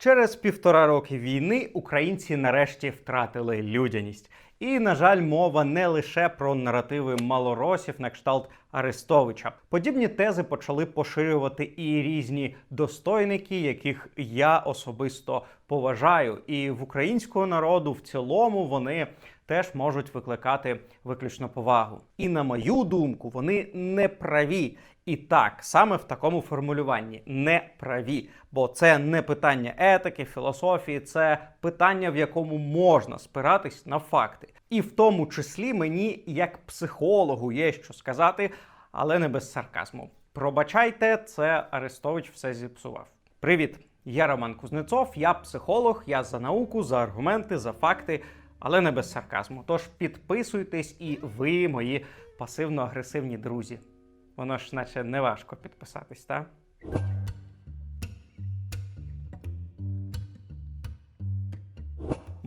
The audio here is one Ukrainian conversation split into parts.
Через півтора роки війни українці нарешті втратили людяність. І, на жаль, мова не лише про наративи малоросів на кшталт Арестовича. Подібні тези почали поширювати і різні достойники, яких я особисто поважаю. І в українського народу в цілому вони теж можуть викликати виключно повагу. І на мою думку, вони не праві. І так, саме в такому формулюванні не праві, бо це не питання етики, філософії, це питання, в якому можна спиратись на факти. І в тому числі мені, як психологу, є що сказати, але не без сарказму. Пробачайте, це Арестович все зіпсував. Привіт! Я Роман Кузнецов, я психолог, я за науку, за аргументи, за факти, але не без сарказму. Тож підписуйтесь і ви, мої пасивно-агресивні друзі. Воно ж наче не важко підписатись, так?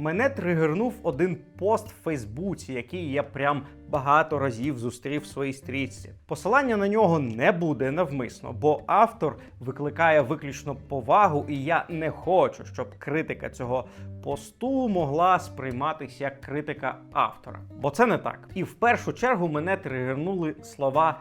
Мене тригернув один пост в Фейсбуці, який я прям багато разів зустрів в своїй стрічці. Посилання на нього не буде навмисно, бо автор викликає виключно повагу, і я не хочу, щоб критика цього посту могла сприйматися як критика автора. Бо це не так. І в першу чергу мене тригернули слова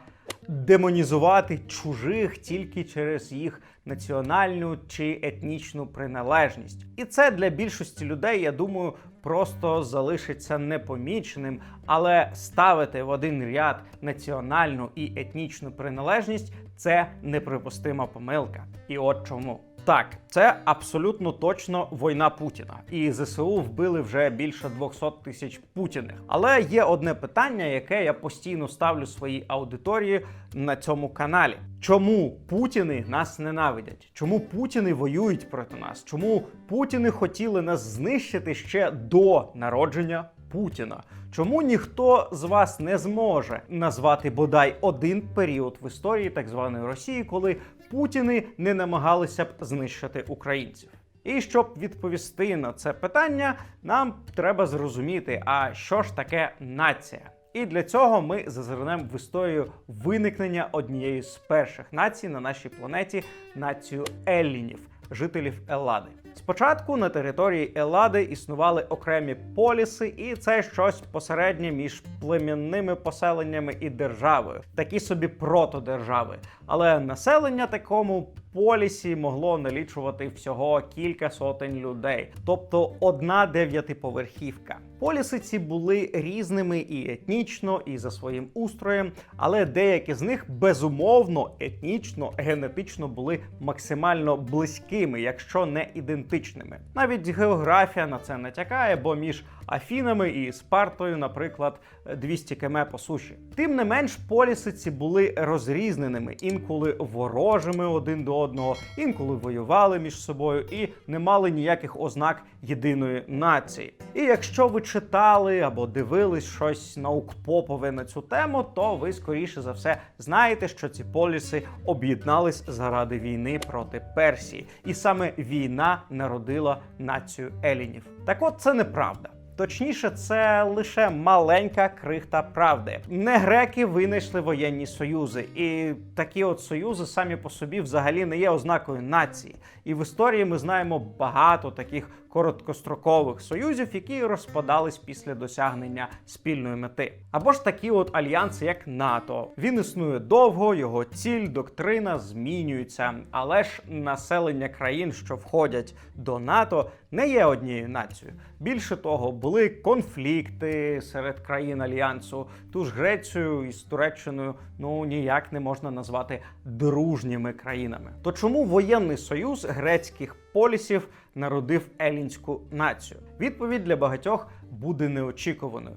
демонізувати чужих тільки через їх національну чи етнічну приналежність. І це для більшості людей, я думаю, просто залишиться непоміченим, але ставити в один ряд національну і етнічну приналежність це неприпустима помилка. І от чому. Так, це абсолютно точно війна Путіна, і ЗСУ вбили вже більше 200 тисяч путіних. Але є одне питання, яке я постійно ставлю своїй аудиторії на цьому каналі: чому Путіни нас ненавидять? Чому Путіни воюють проти нас? Чому Путіни хотіли нас знищити ще до народження? Путіна. Чому ніхто з вас не зможе назвати бодай один період в історії так званої Росії, коли Путіни не намагалися б знищити українців? І щоб відповісти на це питання, нам треба зрозуміти, а що ж таке нація. І для цього ми зазирнемо в історію виникнення однієї з перших націй на нашій планеті націю Еллінів, жителів Еллади. Спочатку на території Еллади існували окремі поліси, і це щось посереднє між племінними поселеннями і державою, такі собі протодержави. Але населення такому полісі могло налічувати всього кілька сотень людей, тобто одна дев'ятиповерхівка. Поліси ці були різними і етнічно, і за своїм устроєм, але деякі з них безумовно етнічно, генетично були максимально близькими, якщо не ідентичними. Навіть географія на це натякає, бо між Афінами і Спартою, наприклад, 200 км по суші. Тим не менш, поліси ці були розрізненими, інколи ворожими один до одного, інколи воювали між собою і не мали ніяких ознак єдиної нації. І якщо ви читали або дивились щось наукпопове на цю тему, то ви скоріше за все знаєте, що ці поліси об'єднались заради війни проти Персії, і саме війна народила націю елінів. Так от це неправда. Точніше, це лише маленька крихта правди. Не греки винайшли воєнні союзи, і такі от союзи самі по собі взагалі не є ознакою нації. І в історії ми знаємо багато таких короткострокових союзів, які розпадались після досягнення спільної мети. Або ж такі от альянси, як НАТО. Він існує довго, його ціль, доктрина змінюються, але ж населення країн, що входять до НАТО, не є однією нацією. Більше того, були конфлікти серед країн альянсу. Ту ж Грецію із Туреччиною ну ніяк не можна назвати дружніми країнами. То чому воєнний союз грецьких полісів народив елінську націю? Відповідь для багатьох буде неочікуваною.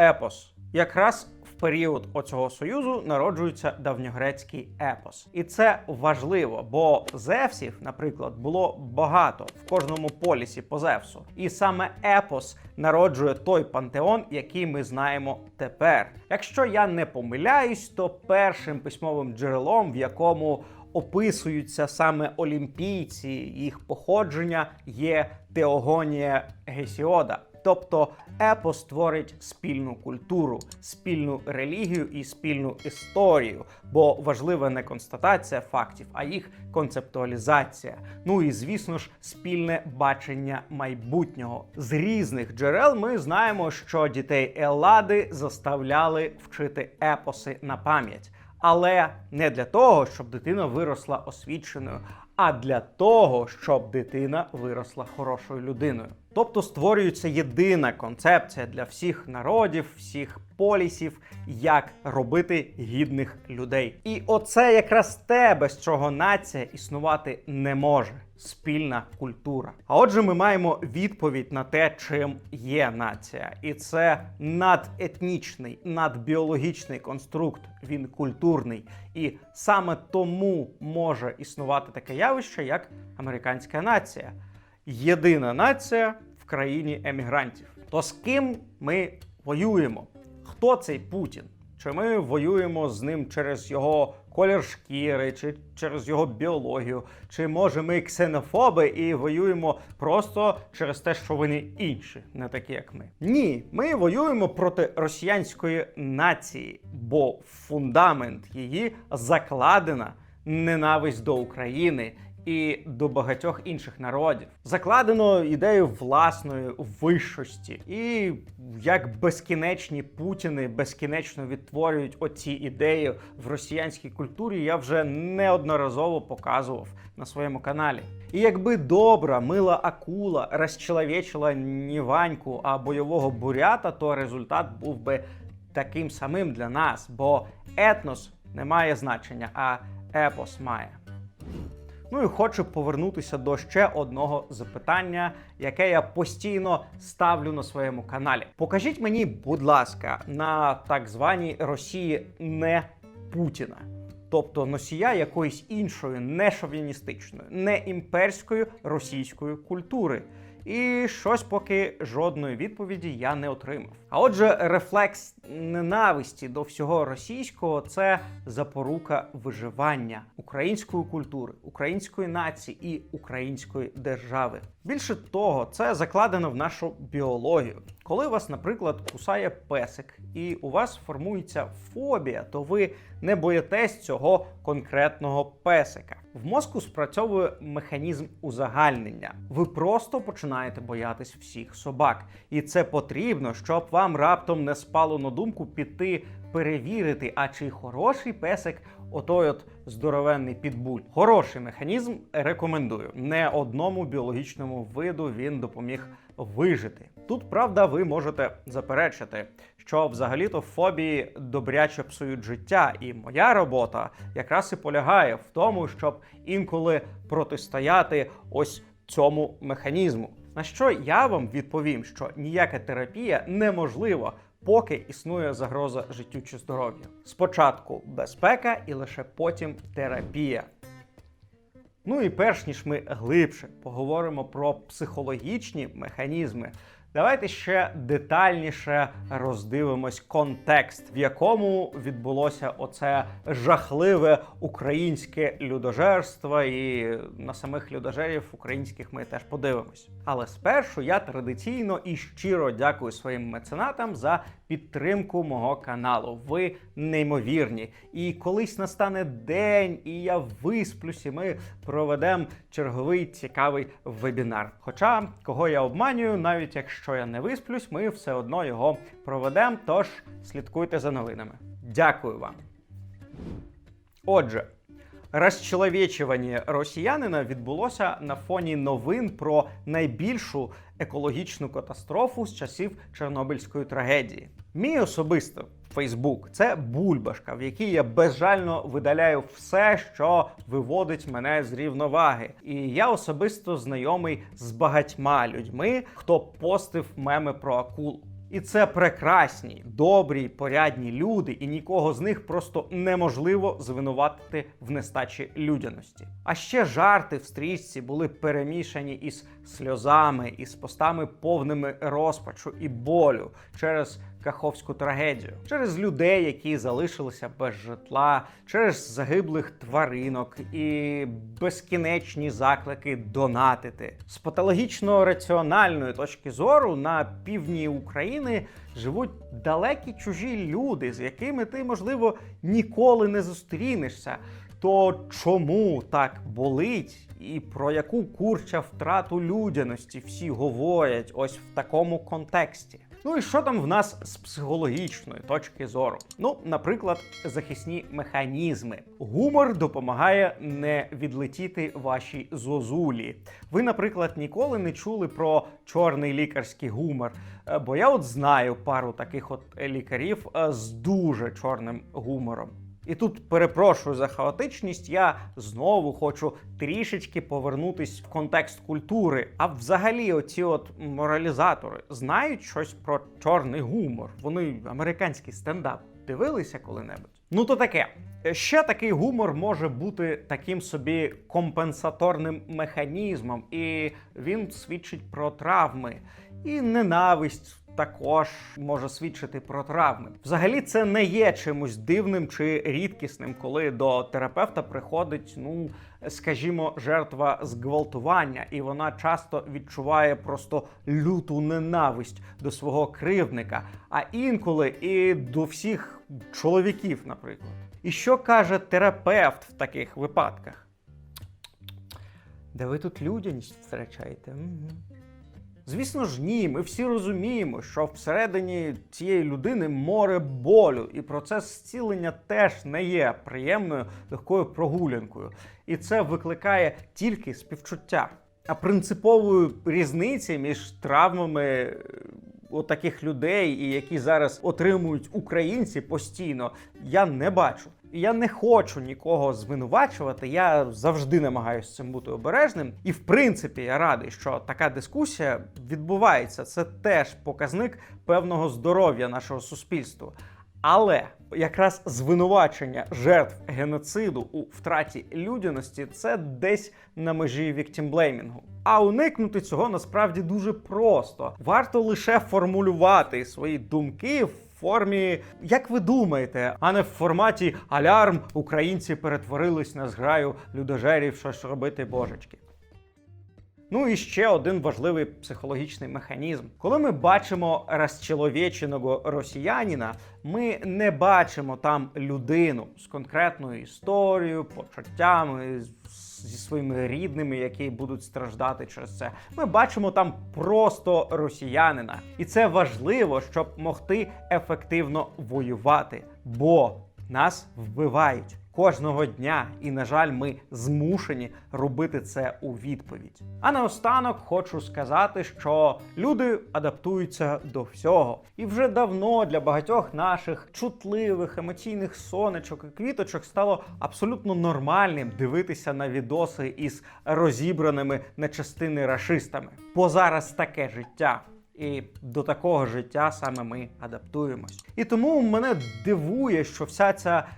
Епос якраз період оцього союзу народжується давньогрецький епос, і це важливо, бо Зевсів, наприклад, було багато в кожному полісі по Зевсу, і саме епос народжує той пантеон, який ми знаємо тепер. Якщо я не помиляюсь, то першим письмовим джерелом, в якому описуються саме олімпійці, їх походження, є Теогонія Гесіода. Тобто епос створить спільну культуру, спільну релігію і спільну історію, бо важлива не констатація фактів, а їх концептуалізація. Ну і звісно ж, спільне бачення майбутнього. З різних джерел ми знаємо, що дітей Еллади заставляли вчити епоси на пам'ять. Але не для того, щоб дитина виросла освіченою, а для того, щоб дитина виросла хорошою людиною. Тобто створюється єдина концепція для всіх народів, всіх полісів, як робити гідних людей. І оце якраз те, без чого нація існувати не може. Спільна культура. А отже, ми маємо відповідь на те, чим є нація, і це надетнічний, надбіологічний конструкт. Він культурний, і саме тому може існувати таке явище, як американська нація. Єдина нація в країні емігрантів. То з ким ми воюємо? Хто цей Путін? Чи ми воюємо з ним через його колір шкіри, чи через його біологію? Чи може ми ксенофоби і воюємо просто через те, що вони інші, не такі як ми? Ні, ми воюємо проти росіянської нації, бо фундамент її закладена ненависть до України і до багатьох інших народів. Закладено ідею власної вищості, і як безкінечні путіни безкінечно відтворюють оці ідеї в росіянській культурі, я вже неодноразово показував на своєму каналі. І якби добра, мила акула розчеловечила не Ваньку, а бойового бурята, то результат був би таким самим для нас, бо етнос не має значення, а епос має. Ну і хочу повернутися до ще одного запитання, яке я постійно ставлю на своєму каналі. Покажіть мені, будь ласка, на так званій Росії не Путіна. Тобто носія якоїсь іншої, не шовіністичної, не імперської російської культури. І щось поки жодної відповіді я не отримав. А отже, рефлекс ненависті до всього російського це запорука виживання української культури, української нації і української держави. Більше того, це закладено в нашу біологію. Коли вас, наприклад, кусає песик, і у вас формується фобія, то ви не боїтесь цього конкретного песика. В мозку спрацьовує механізм узагальнення. Ви просто починаєте боятись всіх собак, і це потрібно, щоб вам раптом не спало на думку піти перевірити, а чи хороший песик отой от здоровенний підбуль. Хороший механізм рекомендую. Не одному біологічному виду він допоміг вижити. Тут правда, ви можете заперечити, що взагалі-то фобії добряче псують життя, і моя робота якраз і полягає в тому, щоб інколи протистояти ось цьому механізму. На що я вам відповім, що ніяка терапія неможлива, поки існує загроза життю чи здоров'ю. Спочатку безпека і лише потім терапія. Ну і перш ніж ми глибше поговоримо про психологічні механізми, давайте ще детальніше роздивимось контекст, в якому відбулося оце жахливе українське людожерство, і на самих людожерів українських ми теж подивимось. Але спершу я традиційно і щиро дякую своїм меценатам за підтримку мого каналу. Ви неймовірні. І колись настане день, і я висплюсь, і ми проведемо черговий цікавий вебінар. Хоча кого я обманюю, навіть якщо я не висплюсь, ми все одно його проведемо. Тож слідкуйте за новинами. Дякую вам. Отже. Розчеловечування росіянина відбулося на фоні новин про найбільшу екологічну катастрофу з часів Чорнобильської трагедії. Мій особисто Фейсбук це бульбашка, в якій я безжально видаляю все, що виводить мене з рівноваги. І я особисто знайомий з багатьма людьми, хто постив меми про акул. І це прекрасні, добрі, порядні люди, і нікого з них просто неможливо звинуватити в нестачі людяності. А ще жарти в стрічці були перемішані із сльозами, із постами повними розпачу і болю через каховську трагедію, через людей, які залишилися без житла, через загиблих тваринок і безкінечні заклики донатити. З патологічно раціональної точки зору на півдні України живуть далекі чужі люди, з якими ти, можливо, ніколи не зустрінешся. То чому так болить, і про яку курча втрату людяності всі говорять ось в такому контексті? Ну і що там в нас з психологічної точки зору? Ну, наприклад, захисні механізми. Гумор допомагає не відлетіти вашій зозулі. Ви, наприклад, ніколи не чули про чорний лікарський гумор. Е, Бо я от знаю пару таких от лікарів е, з дуже чорним гумором. І тут перепрошую за хаотичність. Я знову хочу трішечки повернутись в контекст культури. А взагалі, оці от моралізатори знають щось про чорний гумор. Вони американський стендап дивилися коли-небудь. Ну то таке. Ще такий гумор може бути таким собі компенсаторним механізмом, і він свідчить про травми і ненависть також може свідчити про травми. Взагалі, це не є чимось дивним чи рідкісним, коли до терапевта приходить, ну скажімо, жертва зґвалтування, і вона часто відчуває просто люту ненависть до свого кривдника, а інколи і до всіх чоловіків, наприклад. І що каже терапевт в таких випадках? Де ви тут людяність втрачаєте? Угу. Звісно ж, ні, ми всі розуміємо, що всередині цієї людини море болю, і процес зцілення теж не є приємною легкою прогулянкою. І це викликає тільки співчуття. А принципової різниці між травмами е, отаких людей, і які зараз отримують українці постійно, я не бачу. Я не хочу нікого звинувачувати. Я завжди намагаюся цим бути обережним. І в принципі я радий, що така дискусія відбувається. Це теж показник певного здоров'я нашого суспільства. Але якраз звинувачення жертв геноциду у втраті людяності це десь на межі віктімблеймінгу. А уникнути цього насправді дуже просто. Варто лише формулювати свої думки в формі, як ви думаєте, а не в форматі алярм українці перетворились на зграю людожерів, щось робити божечки. Ну і ще один важливий психологічний механізм. Коли ми бачимо розчеловеченого росіянина, ми не бачимо там людину з конкретною історією, почуттями, зі своїми рідними, які будуть страждати через це. Ми бачимо там просто росіянина, і це важливо, щоб могти ефективно воювати, бо нас вбивають кожного дня, і, на жаль, ми змушені робити це у відповідь. А наостанок хочу сказати, що люди адаптуються до всього, і вже давно для багатьох наших чутливих емоційних сонечок і квіточок стало абсолютно нормальним дивитися на відоси із розібраними на частини рашистами. Бо зараз таке життя. І до такого життя саме ми адаптуємось. І тому мене дивує, що вся ця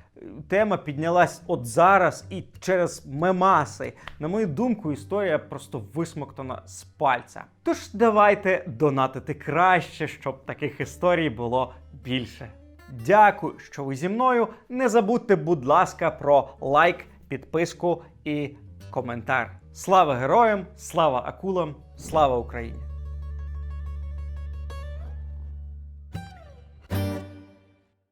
тема піднялась от зараз і через мемаси. На мою думку, історія просто висмоктана з пальця. Тож давайте донатити краще, щоб таких історій було більше. Дякую, що ви зі мною. Не забудьте, будь ласка, про лайк, підписку і коментар. Слава героям, слава акулам, слава Україні!